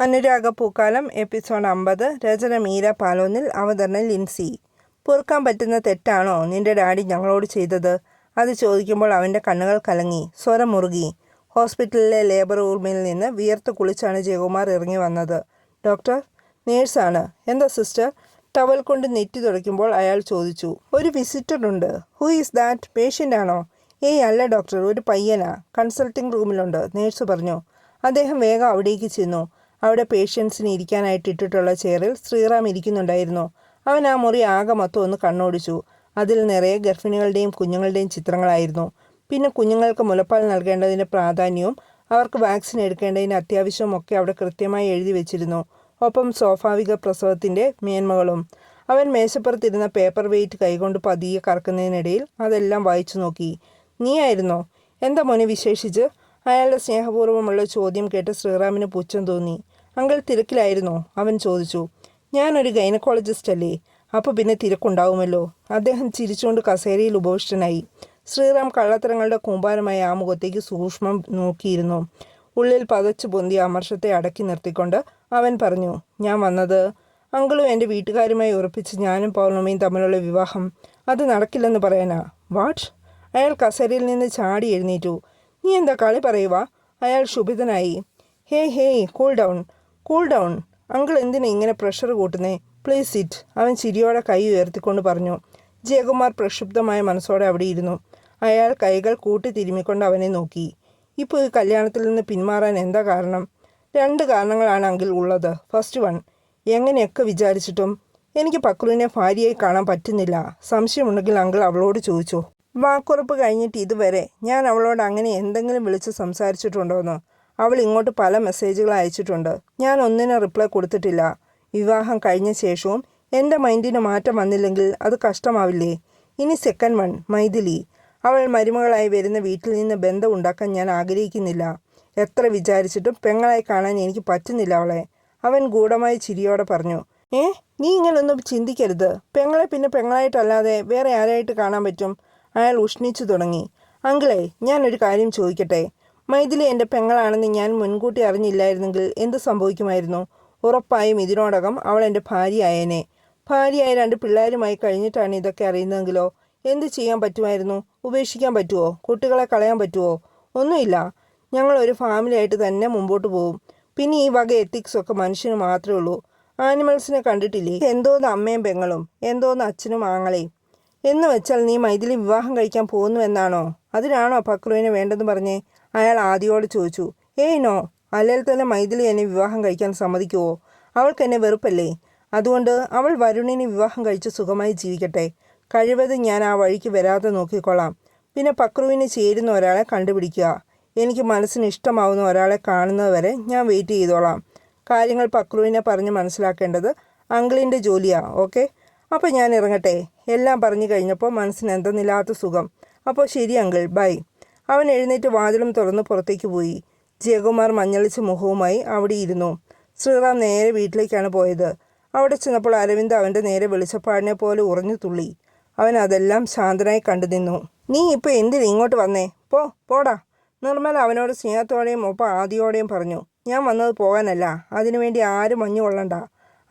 അനുരാഗ പൂക്കാലം episode അമ്പത് രചന മീര പാലോന്നിൽ അവതരണം ലിൻസി. പൊറുക്കാൻ പറ്റുന്ന തെറ്റാണോ? നിന്റെ ഡാഡി ഞങ്ങളോട് ചെയ്തത്? അത് ചോദിക്കുമ്പോൾ അവന്റെ കണ്ണുകൾ കലങ്ങി. സ്വരം മുറുകി. ഹോസ്പിറ്റലിലെ ലേബർ റൂമിൽ നിന്ന് വിയർത്ത് കുളിച്ചാണ് ജയകുമാർ ഇറങ്ങി വന്നത്. ഡോക്ടർ നേഴ്സാണ്. എന്താ സിസ്റ്റർ? ടവൽ കൊണ്ട് നെറ്റി തുടയ്ക്കുമ്പോൾ അയാൾ ചോദിച്ചു. ഒരു വിസിറ്റർ ഉണ്ട്. Who is that? പേഷ്യന്റ് ആണോ? ഏയ് അല്ല ഡോക്ടർ ഒരു പയ്യനാ. കൺസൾട്ടിംഗ് റൂമിലുണ്ട് നേഴ്സ് പറഞ്ഞു. അദ്ദേഹം വേഗം അവിടേക്ക് ചെന്നു. അവിടെ പേഷ്യൻസിന് ഇരിക്കാനായിട്ട് ഇട്ടിട്ടുള്ള ചെയറിൽ ശ്രീറാം ഇരിക്കുന്നുണ്ടായിരുന്നു. അവൻ ആ മുറി ആകെ മൊത്തം ഒന്ന് കണ്ണോടിച്ചു. അതിൽ നിറയെ ഗർഭിണികളുടെയും കുഞ്ഞുങ്ങളുടെയും ചിത്രങ്ങളായിരുന്നു. പിന്നെ കുഞ്ഞുങ്ങൾക്ക് മുലപ്പാൽ നൽകേണ്ടതിന്റെ പ്രാധാന്യവും അവർക്ക് വാക്സിൻ എടുക്കേണ്ടതിന്റെ അത്യാവശ്യവും ഒക്കെ അവിടെ കൃത്യമായി എഴുതി വെച്ചിരുന്നു. ഒപ്പം സ്വാഭാവിക പ്രസവത്തിന്റെ മേന്മകളും. അവൻ മേശപ്പുറത്തിരുന്ന പേപ്പർ വെയിറ്റ് കൈകൊണ്ട് പതിയെ കറക്കുന്നതിനിടയിൽ അതെല്ലാം വായിച്ചു നോക്കി. നീയായിരുന്നോ? എന്താ മോനെ വിശേഷിച്ച്? അയാളുടെ സ്നേഹപൂർവമുള്ള ചോദ്യം കേട്ട് ശ്രീറാമിന് പുച്ഛം തോന്നി. അങ്കിൾ തിരക്കിലായിരുന്നോ. അവൻ ചോദിച്ചു ഞാനൊരു ഗൈനക്കോളജിസ്റ്റ് അല്ലേ? അപ്പോൾ പിന്നെ തിരക്കുണ്ടാവുമല്ലോ? അദ്ദേഹം ചിരിച്ചുകൊണ്ട് കസേരയിൽ ഉപവിഷ്ടനായി ശ്രീറാം കള്ളത്തരങ്ങളുടെ കൂമ്പാരമായ ആ മുഖത്തേക്ക് സൂക്ഷ്മം നോക്കിയിരുന്നു. ഉള്ളിൽ പതച്ചു പൊന്തിയ അമർഷത്തെ അടക്കി നിർത്തിക്കൊണ്ട് അവൻ പറഞ്ഞു ഞാൻ വന്നത് അങ്കിളും എന്റെ വീട്ടുകാരുമായി ഉറപ്പിച്ച് ഞാനും പൗർണമിയും തമ്മിലുള്ള വിവാഹം. അത് നടക്കില്ലെന്ന് പറയാനാ? വാട്ട് അയാൾ കസേരയിൽ നിന്ന് ചാടി എഴുന്നേറ്റു. നീ എന്താ കളി പറയുക അയാൾ ശുഭിതനായി hey hey cool down cool down uncle എന്തിനാ ഇങ്ങനെ പ്രഷർ കൂട്ടുന്നേ? പ്ലീസ് സിറ്റ് അവൻ ചിരിയോടെ കൈ ഉയർത്തിക്കൊണ്ട് പറഞ്ഞു. ജയകുമാർ പ്രക്ഷുബ്ധമായ മനസ്സോടെ അവിടെ ഇരുന്നു. അയാൾ കൈകൾ കൂട്ടി തിരുമ്മിക്കൊണ്ട് അവനെ നോക്കി. ഇപ്പോൾ ഈ കല്യാണത്തിൽ നിന്ന് പിന്മാറാൻ എന്താ കാരണം? രണ്ട് കാരണങ്ങളാണ് അങ്കിൾ ഉള്ളത്. ഫസ്റ്റ് വൺ എങ്ങനെയൊക്കെ വിചാരിച്ചിട്ടും എനിക്ക് പക്രുവിനെ ഭാര്യയായി കാണാൻ പറ്റുന്നില്ല. സംശയമുണ്ടെങ്കിൽ അങ്കിൾ അവളോട് ചോദിച്ചു. വാക്കുറപ്പ് കഴിഞ്ഞിട്ട് ഇതുവരെ ഞാൻ അവളോട് അങ്ങനെ എന്തെങ്കിലും വിളിച്ച് സംസാരിച്ചിട്ടുണ്ടോയെന്ന് അവൾ ഇങ്ങോട്ട് പല മെസ്സേജുകൾ അയച്ചിട്ടുണ്ട്. ഞാൻ ഒന്നിനെ റിപ്ലൈ കൊടുത്തിട്ടില്ല. വിവാഹം കഴിഞ്ഞ ശേഷവും എന്റെ മൈൻഡിന് മാറ്റം വന്നില്ലെങ്കിൽ അത് കഷ്ടമാവില്ലേ? ഇനി സെക്കൻഡ് വൺ മൈഥിലി. അവൾ മരുമകളായി വരുന്ന വീട്ടിൽ നിന്ന് ബന്ധം ഉണ്ടാക്കാൻ ഞാൻ ആഗ്രഹിക്കുന്നില്ല. എത്ര വിചാരിച്ചിട്ടും പെങ്ങളായി കാണാൻ എനിക്ക് പറ്റുന്നില്ല അവളെ. അവൻ ഗൂഢമായ ചിരിയോടെ പറഞ്ഞു ഏ നീ ഇങ്ങനൊന്നും ചിന്തിക്കരുത്. പെങ്ങളെ പിന്നെ പെങ്ങളായിട്ടല്ലാതെ വേറെ ആരായിട്ട് കാണാൻ പറ്റും? അയാൾ ഉഷ്ണിച്ചു തുടങ്ങി അങ്കിളെ ഞാനൊരു കാര്യം ചോദിക്കട്ടെ? മൈഥിലി എന്റെ പെങ്ങളാണെന്ന് ഞാൻ മുൻകൂട്ടി അറിഞ്ഞില്ലായിരുന്നെങ്കിൽ എന്ത് സംഭവിക്കുമായിരുന്നു? ഉറപ്പായും ഇതിനോടകം അവൾ എന്റെ ഭാര്യയായേനെ. ഭാര്യയായ രണ്ട് പിള്ളേരുമായി കഴിഞ്ഞിട്ടാണ് ഇതൊക്കെ അറിയുന്നതെങ്കിലോ? എന്ത് ചെയ്യാൻ പറ്റുമായിരുന്നു? ഉപേക്ഷിക്കാൻ പറ്റുമോ കുട്ടികളെ കളയാൻ പറ്റുമോ ഒന്നുമില്ല. ഞങ്ങൾ ഒരു ഫാമിലിയായിട്ട് തന്നെ മുമ്പോട്ട് പോകും പിന്നെ ഈ വക എത്തിക്സൊക്കെ മനുഷ്യന് മാത്രമേ ഉള്ളൂ. ആനിമൽസിനെ കണ്ടിട്ടില്ലേ? എന്തോന്ന് അമ്മയും പെങ്ങളും? എന്തോന്ന് അച്ഛനും ആങ്ങളെയും? എന്ന് വെച്ചാൽ നീ മൈഥിലി വിവാഹം കഴിക്കാൻ പോകുന്നു എന്നാണോ? അതിനാണോ പക്രുവിനെ വേണ്ടെന്ന് പറഞ്ഞേ? അയാൾ ആദിയോട് ചോദിച്ചു ഏയ് നോ അല്ലെങ്കിൽ തന്നെ മൈഥിലി എന്നെ വിവാഹം കഴിക്കാൻ സമ്മതിക്കുമോ അവൾക്ക് എന്നെ വെറുപ്പല്ലേ? അതുകൊണ്ട് അവൾ വരുണിനെ വിവാഹം കഴിച്ച് സുഖമായി ജീവിക്കട്ടെ. കഴിവതും ഞാൻ ആ വഴിക്ക് വരാതെ നോക്കിക്കൊള്ളാം. പിന്നെ പക്രുവിന് ചേരുന്ന ഒരാളെ കണ്ടുപിടിക്കുക. എനിക്ക് മനസ്സിന് ഇഷ്ടമാവുന്ന ഒരാളെ കാണുന്നത് വരെ ഞാൻ വെയിറ്റ് ചെയ്തോളാം. കാര്യങ്ങൾ പക്രുവിനെ പറഞ്ഞ് മനസ്സിലാക്കേണ്ടത് അങ്കിളിന്റെ ജോലിയാണ് ഓക്കെ? അപ്പോൾ ഞാൻ ഇറങ്ങട്ടെ. എല്ലാം പറഞ്ഞു കഴിഞ്ഞപ്പോൾ മനസ്സിന് എന്തെന്നില്ലാത്ത സുഖം. അപ്പോൾ ശരി അങ്കിൾ ബൈ. അവൻ എഴുന്നേറ്റ് വാതിലും തുറന്ന് പുറത്തേക്ക് പോയി. ജയകുമാർ മഞ്ഞളിച്ച മുഖവുമായി അവിടെ ഇരുന്നു. ശ്രീറാം നേരെ വീട്ടിലേക്കാണ് പോയത്. അവിടെ ചെന്നപ്പോൾ അരവിന്ദ് അവന്റെ നേരെ വെളിച്ചപ്പാടിനെ പോലെ ഉറഞ്ഞു തുള്ളി. അവൻ അതെല്ലാം ശാന്തനായി കണ്ടു നിന്നു. നീ ഇപ്പോൾ എന്തിന് ഇങ്ങോട്ട് വന്നേ? പോ പോടാ. നിർമ്മല അവനോട് സ്നേഹത്തോടെയും ഒപ്പം ആദിയോടെയും പറഞ്ഞു. ഞാൻ വന്നത് പോകാനല്ല. അതിനുവേണ്ടി ആരും മഞ്ഞു കൊള്ളണ്ട.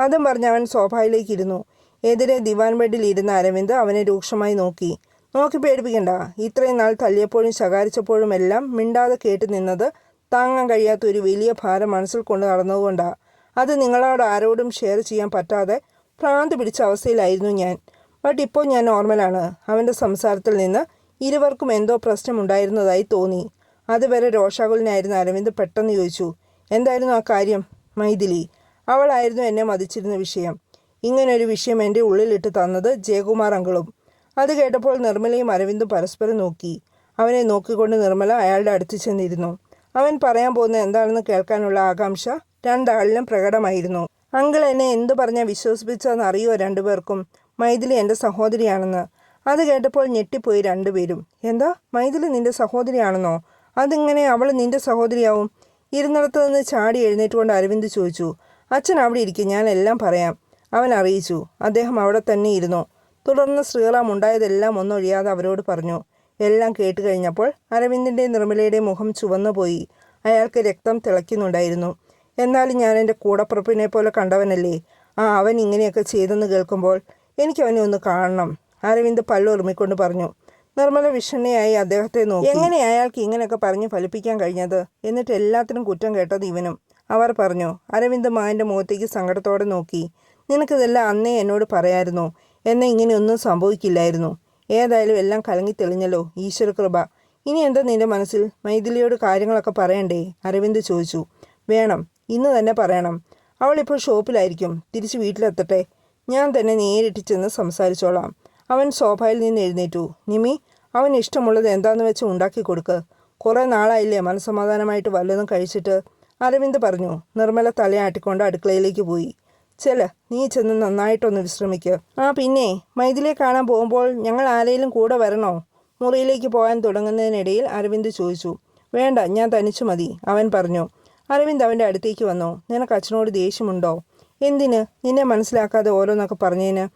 അതും പറഞ്ഞ് അവൻ സോഫയിലേക്ക് ഇരുന്നു. എതിരെ ദിവാൻ ബെഡിൽ ഇരുന്ന അരവിന്ദ് അവനെ രൂക്ഷമായി നോക്കി. നോക്കി പേടിപ്പിക്കണ്ട. ഇത്രയും നാൾ തല്ലിയപ്പോഴും ശകാരിച്ചപ്പോഴും എല്ലാം മിണ്ടാതെ കേട്ടു നിന്നത് താങ്ങാൻ കഴിയാത്ത ഒരു വലിയ ഭാരം മനസ്സിൽ കൊണ്ട് നടന്നതുകൊണ്ടാണ് അത് നിങ്ങളോട് ആരോടും ഷെയർ ചെയ്യാൻ പറ്റാതെ ഭ്രാന്ത് പിടിച്ച അവസ്ഥയിലായിരുന്നു ഞാൻ. ബട്ട് ഇപ്പോൾ ഞാൻ നോർമലാണ് അവന്റെ സംസാരത്തിൽ നിന്ന് ഇരുവർക്കും എന്തോ പ്രശ്നമുണ്ടായിരുന്നതായി തോന്നി. അതുവരെ രോഷാകുലനായിരുന്ന അരവിന്ദ് പെട്ടെന്ന് ചോദിച്ചു എന്തായിരുന്നു ആ കാര്യം മൈഥിലി? അവളായിരുന്നു എന്നെ മതിച്ചിരുന്ന വിഷയം. ഇങ്ങനൊരു വിഷയം എന്റെ ഉള്ളിലിട്ട് തന്നത് ജയകുമാർ അങ്കിളും. അത് കേട്ടപ്പോൾ നിർമ്മലയും അരവിന്ദും പരസ്പരം നോക്കി. അവനെ നോക്കിക്കൊണ്ട് നിർമ്മല അയാളുടെ അടുത്ത് ചെന്നിരുന്നു. അവൻ പറയാൻ പോകുന്ന എന്താണെന്ന് കേൾക്കാനുള്ള ആകാംക്ഷ രണ്ടാളിലും പ്രകടമായിരുന്നു. അങ്കിൾ എന്നെ എന്തു പറഞ്ഞാൽ വിശ്വസിപ്പിച്ചതെന്ന് അറിയോ രണ്ടുപേർക്കും? മൈഥിലി എന്റെ സഹോദരിയാണെന്ന്. അത് കേട്ടപ്പോൾ ഞെട്ടിപ്പോയി രണ്ടുപേരും. എന്താ? മൈഥിലി നിന്റെ സഹോദരിയാണെന്നോ? അതിങ്ങനെ അവൾ നിന്റെ സഹോദരിയാവും? ഇരുന്നിടത്ത് നിന്ന് ചാടി എഴുന്നേറ്റുകൊണ്ട് അരവിന്ദ് ചോദിച്ചു. അച്ഛൻ അവിടെ ഇരിക്കും ഞാൻ എല്ലാം പറയാം. അവൻ അറിയിച്ചു. അദ്ദേഹം അവിടെ തന്നെ ഇരുന്നു. തുടർന്ന് ശ്രീറാം ഉണ്ടായതെല്ലാം ഒന്നൊഴിയാതെ അവരോട് പറഞ്ഞു. എല്ലാം കേട്ട് കഴിഞ്ഞപ്പോൾ അരവിന്ദിന്റെ നിർമ്മലയുടെ മുഖം ചുവന്നുപോയി. അയാൾക്ക് രക്തം തിളയ്ക്കുന്നുണ്ടായിരുന്നു. എന്നാലും ഞാൻ എന്റെ കൂടപ്പുറപ്പിനെ പോലെ കണ്ടവനല്ലേ? ആ അവൻ ഇങ്ങനെയൊക്കെ ചെയ്തെന്ന് കേൾക്കുമ്പോൾ എനിക്ക് അവനെ ഒന്ന് കാണണം അരവിന്ദ് പല്ലുറുമിക്കൊണ്ട് പറഞ്ഞു. നിർമ്മല വിഷണ്ണയായി അദ്ദേഹത്തെ നോക്കി. എങ്ങനെ അയാൾക്ക് ഇങ്ങനെയൊക്കെ പറഞ്ഞ് ഫലിപ്പിക്കാൻ കഴിഞ്ഞത്? എന്നിട്ട് എല്ലാത്തിനും കുറ്റം കേട്ടത് ഇവനും. അവർ പറഞ്ഞു അരവിന്ദ് മാന്റെ മുഖത്തേക്ക് സങ്കടത്തോടെ നോക്കി. നിനക്കിതെല്ലാം അന്നേ എന്നോട് പറയായിരുന്നു. എന്നെ ഇങ്ങനെയൊന്നും സംഭവിക്കില്ലായിരുന്നു. ഏതായാലും എല്ലാം കലങ്ങി തെളിഞ്ഞല്ലോ ഈശ്വരകൃപ ഇനി എന്താ നിന്റെ മനസ്സിൽ? മൈഥിലിയോട് കാര്യങ്ങളൊക്കെ പറയണ്ടേ? അരവിന്ദ് ചോദിച്ചു. വേണം ഇന്ന് തന്നെ പറയണം. അവളിപ്പോൾ ഷോപ്പിലായിരിക്കും. തിരിച്ച് വീട്ടിലെത്തട്ടെ. ഞാൻ തന്നെ നേരിട്ട് ചെന്ന് സംസാരിച്ചോളാം. അവൻ സോഫയിൽ നിന്ന് എഴുന്നേറ്റു. നിമി അവൻ ഇഷ്ടമുള്ളത് എന്താന്ന് വെച്ച് ഉണ്ടാക്കി കൊടുക്ക്. കുറേ നാളായില്ലേ മനസ്സമാധാനമായിട്ട് വല്ലതും കഴിച്ചിട്ട്? അരവിന്ദ് പറഞ്ഞു. നിർമ്മല തലയാട്ടിക്കൊണ്ട് അടുക്കളയിലേക്ക് പോയി. ചെല നീ ചെന്ന് നന്നായിട്ടൊന്ന് വിശ്രമിക്കുക ആ പിന്നെ മൈഥിലെ കാണാൻ പോകുമ്പോൾ ഞങ്ങൾ ആരെയും കൂടെ വരണോ? മുറിയിലേക്ക് പോകാൻ തുടങ്ങുന്നതിനിടയിൽ അരവിന്ദ് ചോദിച്ചു. വേണ്ട ഞാൻ തനിച്ചു മതി അവൻ പറഞ്ഞു. അരവിന്ദ് അവന്റെ അടുത്തേക്ക് വന്നു. നിനക്ക് അച്ഛനോട് ദേഷ്യമുണ്ടോ? എന്തിന്? നിന്നെ മനസ്സിലാക്കാതെ ഓരോന്നൊക്കെ പറഞ്ഞതിന്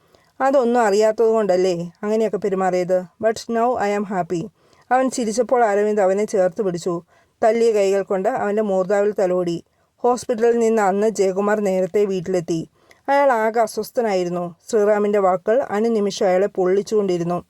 അതൊന്നും അറിയാത്തത് കൊണ്ടല്ലേ അങ്ങനെയൊക്കെ പെരുമാറിയത്. But now I am happy അവൻ ചിരിച്ചപ്പോൾ അരവിന്ദ് അവനെ ചേർത്ത് പിടിച്ചു. തല്ലിയ കൈകൾ കൊണ്ട് അവന്റെ മൂർധാവിൽ തലോടി. ഹോസ്പിറ്റലിൽ നിന്ന് അന്ന് ജയകുമാർ നേരത്തെ വീട്ടിലെത്തി. അയാൾ ആകെ അസ്വസ്ഥനായിരുന്നു. ശ്രീറാമിന്റെ വാക്കുകൾ അനുനിമിഷം അയാളെ പൊള്ളിച്ചുകൊണ്ടിരുന്നു.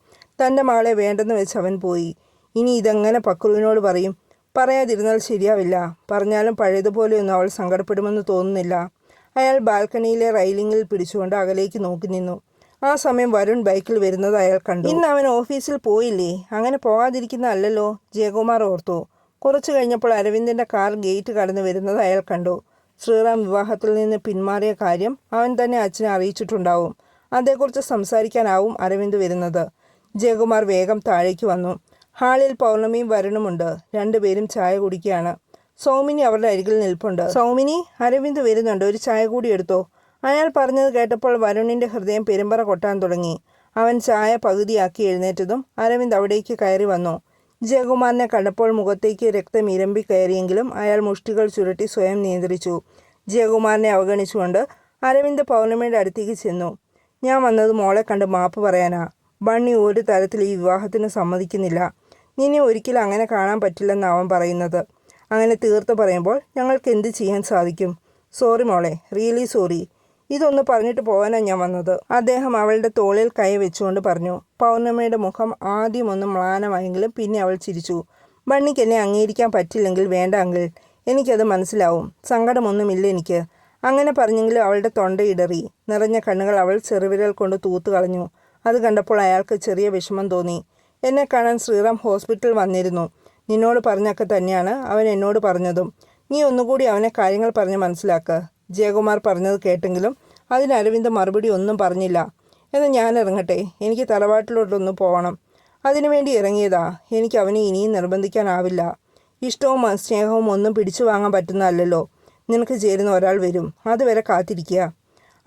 തന്റെ മകളെ വേണ്ടെന്ന് വെച്ച് അവൻ പോയി. ഇനി ഇതെങ്ങനെ പക്രുവിനോട് പറയും? പറയാതിരുന്നാൽ ശരിയാവില്ല. പറഞ്ഞാലും പഴയതുപോലെയൊന്നും അവൾ സങ്കടപ്പെടുമെന്ന് തോന്നുന്നില്ല. അയാൾ ബാൽക്കണിയിലെ റൈലിങ്ങിൽ പിടിച്ചുകൊണ്ട് അകലേക്ക് നോക്കി നിന്നു. ആ സമയം വരുൺ ബൈക്കിൽ വരുന്നത് അയാൾ കണ്ടു. ഇന്ന് അവൻ ഓഫീസിൽ പോയില്ലേ? അങ്ങനെ പോകാതിരിക്കുന്ന അല്ലല്ലോ ജയകുമാർ ഓർത്തു. കുറച്ചു കഴിഞ്ഞപ്പോൾ അരവിന്ദിന്റെ കാർ ഗേറ്റ് കടന്നു വരുന്നത് അയാൾ കണ്ടു. ശ്രീറാം വിവാഹത്തിൽ നിന്ന് പിന്മാറിയ കാര്യം അവൻ തന്നെ അച്ഛനെ അറിയിച്ചിട്ടുണ്ടാവും. അതേക്കുറിച്ച് സംസാരിക്കാനാവും അരവിന്ദ് വരുന്നത്. ജയകുമാർ വേഗം താഴേക്ക് വന്നു. ഹാളിൽ പൗർണമിയും വരണമുണ്ട്. രണ്ടുപേരും ചായ കുടിക്കുകയാണ്. സൗമിനി അവരുടെ അരികിൽ നിൽപ്പുണ്ട്. സൗമിനി അരവിന്ദ് വരുന്നുണ്ട്. ഒരു ചായ കൂടി എടുത്തോ? അയാൾ പറഞ്ഞത് കേട്ടപ്പോൾ വരുണിന്റെ ഹൃദയം പെരുമ്പറ കൊട്ടാൻ തുടങ്ങി. അവൻ ചായ പകുതിയാക്കി എഴുന്നേറ്റതും അരവിന്ദ് അവിടേക്ക് കയറി വന്നു. ജയകുമാറിനെ കണ്ടപ്പോൾ മുഖത്തേക്ക് രക്തം ഇരമ്പി കയറിയെങ്കിലും അയാൾ മുഷ്ടികൾ ചുരുട്ടി സ്വയം നിയന്ത്രിച്ചു. ജയകുമാറിനെ അവഗണിച്ചുകൊണ്ട് അരവിന്ദ് പൗർണമിയുടെ അടുത്തേക്ക് ചെന്നു. ഞാൻ വന്നത് മോളെ കണ്ട് മാപ്പ് പറയാനാ. ബണ്ണി ഒരു തരത്തിൽ ഈ വിവാഹത്തിന് സമ്മതിക്കുന്നില്ല. നിന്നെ ഒരിക്കലും അങ്ങനെ കാണാൻ പറ്റില്ലെന്ന് അവൻ പറയുന്നത്. അങ്ങനെ തീർത്ത് പറയുമ്പോൾ ഞങ്ങൾക്ക് എന്ത് ചെയ്യാൻ സാധിക്കും? സോറി മോളെ. റിയലി സോറി ഇതൊന്ന് പറഞ്ഞിട്ട് പോകാനാണ് ഞാൻ വന്നത്. അദ്ദേഹം അവളുടെ തോളിൽ കൈ വെച്ചുകൊണ്ട് പറഞ്ഞു പൗർണമയുടെ മുഖം ആദ്യം ഒന്ന് മ്ലാനമായെങ്കിലും പിന്നെ അവൾ ചിരിച്ചു. ബണ്ണിക്ക് എന്നെ അംഗീകരിക്കാൻ പറ്റില്ലെങ്കിൽ വേണ്ട അങ്കിൾ എനിക്കത് മനസ്സിലാവും. സങ്കടമൊന്നുമില്ല എനിക്ക്. അങ്ങനെ പറഞ്ഞെങ്കിലും അവളുടെ തൊണ്ടയിടറി നിറഞ്ഞ കണ്ണുകൾ അവൾ ചെറുവിരൽ കൊണ്ട് തൂത്തു കളഞ്ഞു. അത് കണ്ടപ്പോൾ അയാൾക്ക് ചെറിയ വിഷമം തോന്നി. എന്നെ കാണാൻ ശ്രീറാം ഹോസ്പിറ്റൽ വന്നിരുന്നു. നിന്നോട് പറഞ്ഞൊക്കെ തന്നെയാണ് അവൻ എന്നോട് പറഞ്ഞതും. നീ ഒന്നുകൂടി അവനെ കാര്യങ്ങൾ പറഞ്ഞ് മനസ്സിലാക്കുക ജയകുമാർ പറഞ്ഞത് കേട്ടെങ്കിലും അതിന് അരവിന്ദ് മറുപടി ഒന്നും പറഞ്ഞില്ല. എന്നാൽ ഞാൻ ഇറങ്ങട്ടെ. എനിക്ക് തറവാട്ടിലോട്ടൊന്ന് പോകണം അതിനുവേണ്ടി ഇറങ്ങിയതാ. എനിക്ക് അവനെ ഇനിയും നിർബന്ധിക്കാനാവില്ല. ഇഷ്ടവും സ്നേഹവും ഒന്നും പിടിച്ചു വാങ്ങാൻ പറ്റുന്നതല്ലല്ലോ. നിനക്ക് ചേരുന്ന ഒരാൾ വരും. അതുവരെ കാത്തിരിക്കുക.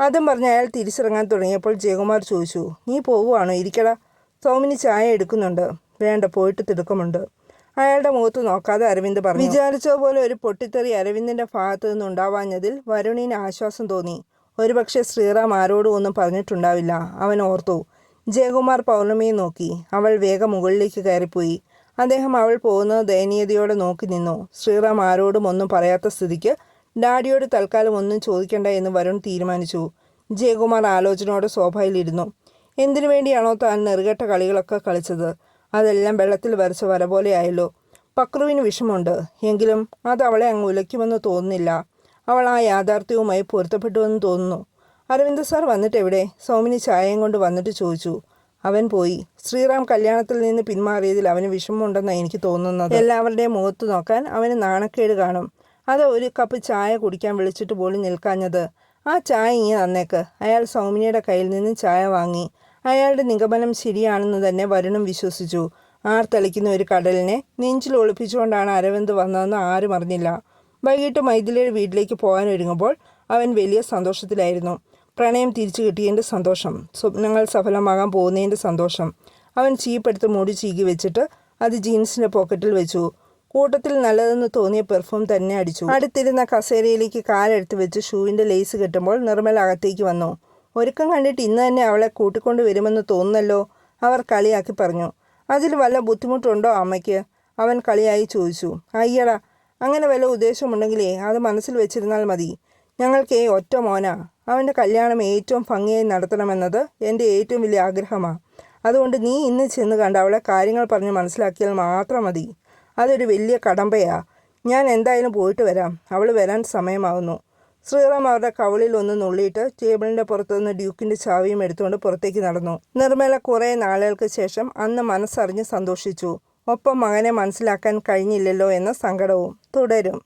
അതും പറഞ്ഞ് അയാൾ തിരിച്ചിറങ്ങാൻ തുടങ്ങിയപ്പോൾ ജയകുമാർ ചോദിച്ചു നീ പോകുവാണോ ഇരിക്കട. സൗമിനി ചായ എടുക്കുന്നുണ്ട്. വേണ്ട പോയിട്ട് തിടുക്കമുണ്ട്. അയാളുടെ മുഖത്ത് നോക്കാതെ അരവിന്ദ് പറഞ്ഞു. വിചാരിച്ച പോലെ ഒരു പൊട്ടിത്തെറി അരവിന്ദിന്റെ ഭാഗത്തു നിന്നുണ്ടാവാഞ്ഞതിൽ വരുണിന് ആശ്വാസം തോന്നി. ഒരുപക്ഷെ ശ്രീറാം ആരോടും ഒന്നും പറഞ്ഞിട്ടുണ്ടാവില്ല. അവൻ ഓർത്തു ജയകുമാർ പൗർണമിയെ നോക്കി. അവൾ വേഗം മുകളിലേക്ക് കയറിപ്പോയി. അദ്ദേഹം അവൾ പോകുന്നത് ദയനീയതയോടെ നോക്കി നിന്നു. ശ്രീറാം ആരോടും ഒന്നും പറയാത്ത സ്ഥിതിക്ക് ഡാഡിയോട് തൽക്കാലം ഒന്നും ചോദിക്കണ്ട എന്ന് വരുൺ തീരുമാനിച്ചു. ജയകുമാർ ആലോചനയോടെ സോഫയിലിരുന്നു എന്തിനു വേണ്ടിയാണോ താൻ നെറുകെട്ട കളികളൊക്കെ കളിച്ചത്? അതെല്ലാം വെള്ളത്തിൽ വരച്ച വര പോലെയായല്ലോ. പക്രുവിന് വിഷമമുണ്ട്. എങ്കിലും അത് അവളെ അങ്ങ് ഉലയ്ക്കുമെന്ന് തോന്നുന്നില്ല. അവൾ ആ യാഥാർത്ഥ്യവുമായി പൊരുത്തപ്പെട്ടുവെന്ന് തോന്നുന്നു. അരവിന്ദ് സാർ വന്നിട്ട് എവിടെ? സൗമിനി ചായയും കൊണ്ട് വന്നിട്ട് ചോദിച്ചു. അവൻ പോയി. ശ്രീറാം കല്യാണത്തിൽ നിന്ന് പിന്മാറിയതിൽ അവന് വിഷമമുണ്ടെന്നാണ് എനിക്ക് തോന്നുന്നത്. എല്ലാവരുടെയും മുഖത്ത് നോക്കാൻ അവന് നാണക്കേട് കാണും. അത് ഒരു കപ്പ് ചായ കുടിക്കാൻ വിളിച്ചിട്ട് പോലും നിൽക്കാഞ്ഞത്. ആ ചായ ഇങ്ങനെ തന്നേക്ക്. അയാൾ സൗമിനിയുടെ കയ്യിൽ നിന്ന് ചായ വാങ്ങി. അയാളുടെ നിഗമനം ശരിയാണെന്ന് തന്നെ വരുണും വിശ്വസിച്ചു. ആർത്തളിക്കുന്ന ഒരു കടലിനെ നെഞ്ചിൽ ഒളിപ്പിച്ചുകൊണ്ടാണ് അരവിന്ദ് വന്നതെന്ന് ആരും അറിഞ്ഞില്ല. വൈകിട്ട് മൈഥിലിയുടെ വീട്ടിലേക്ക് പോകാൻ ഒരുങ്ങുമ്പോൾ അവൻ വലിയ സന്തോഷത്തിലായിരുന്നു. പ്രണയം തിരിച്ചു കിട്ടിയതിന്റെ സന്തോഷം സ്വപ്നങ്ങൾ സഫലമാകാൻ പോകുന്നതിന്റെ സന്തോഷം. അവൻ ചീപ്പെടുത്ത് മൂടി ചീകി വെച്ചിട്ട് അത് ജീൻസിന്റെ പോക്കറ്റിൽ വെച്ചു. കൂട്ടത്തിൽ നല്ലതെന്ന് തോന്നിയ പെർഫ്യൂം തന്നെ അടിച്ചു. അടുത്തിരുന്ന കസേരയിലേക്ക് കാലെടുത്ത് വെച്ച് ഷൂവിന്റെ ലേസ് കെട്ടുമ്പോൾ നിർമ്മല അകത്തേക്ക് വന്നു. ഒരുക്കം കണ്ടിട്ട് ഇന്ന് തന്നെ അവളെ കൂട്ടിക്കൊണ്ട് വരുമെന്ന് തോന്നുന്നല്ലോ അവർ കളിയാക്കി പറഞ്ഞു. അതിൽ വല്ല ബുദ്ധിമുട്ടുണ്ടോ അമ്മയ്ക്ക്? അവൻ കളിയായി ചോദിച്ചു. അയ്യടാ അങ്ങനെ വല്ല ഉദ്ദേശമുണ്ടെങ്കിലേ അത് മനസ്സിൽ വെച്ചിരുന്നാൽ മതി. ഞങ്ങൾക്ക് ഒറ്റ മോനാ. അവന്റെ കല്യാണം ഏറ്റവും ഭംഗിയായി നടത്തണമെന്നത് എന്റെ ഏറ്റവും വലിയ ആഗ്രഹമാണ് അതുകൊണ്ട് നീ ഇന്ന് ചെന്ന് കണ്ട അവളെ കാര്യങ്ങൾ പറഞ്ഞ് മനസ്സിലാക്കിയാൽ മാത്രം മതി. അതൊരു വലിയ കടമ്പയാ. ഞാൻ എന്തായാലും പോയിട്ട് വരാം. അവൾ വരാൻ സമയമാവുന്നു. ശ്രീറാം അവരുടെ കവളിൽ ഒന്ന് നുള്ളിയിട്ട് ടേബിളിന്റെ പുറത്തുനിന്ന് ഡ്യൂക്കിന്റെ ചാവിയും എടുത്തുകൊണ്ട് പുറത്തേക്ക് നടന്നു. നിർമ്മല കുറേ നാളുകൾക്ക് ശേഷം അന്ന് മനസ്സറിഞ്ഞ് സന്തോഷിച്ചു. ഒപ്പം മകനെ മനസ്സിലാക്കാൻ കഴിഞ്ഞില്ലല്ലോ എന്ന സങ്കടവും തുടരും.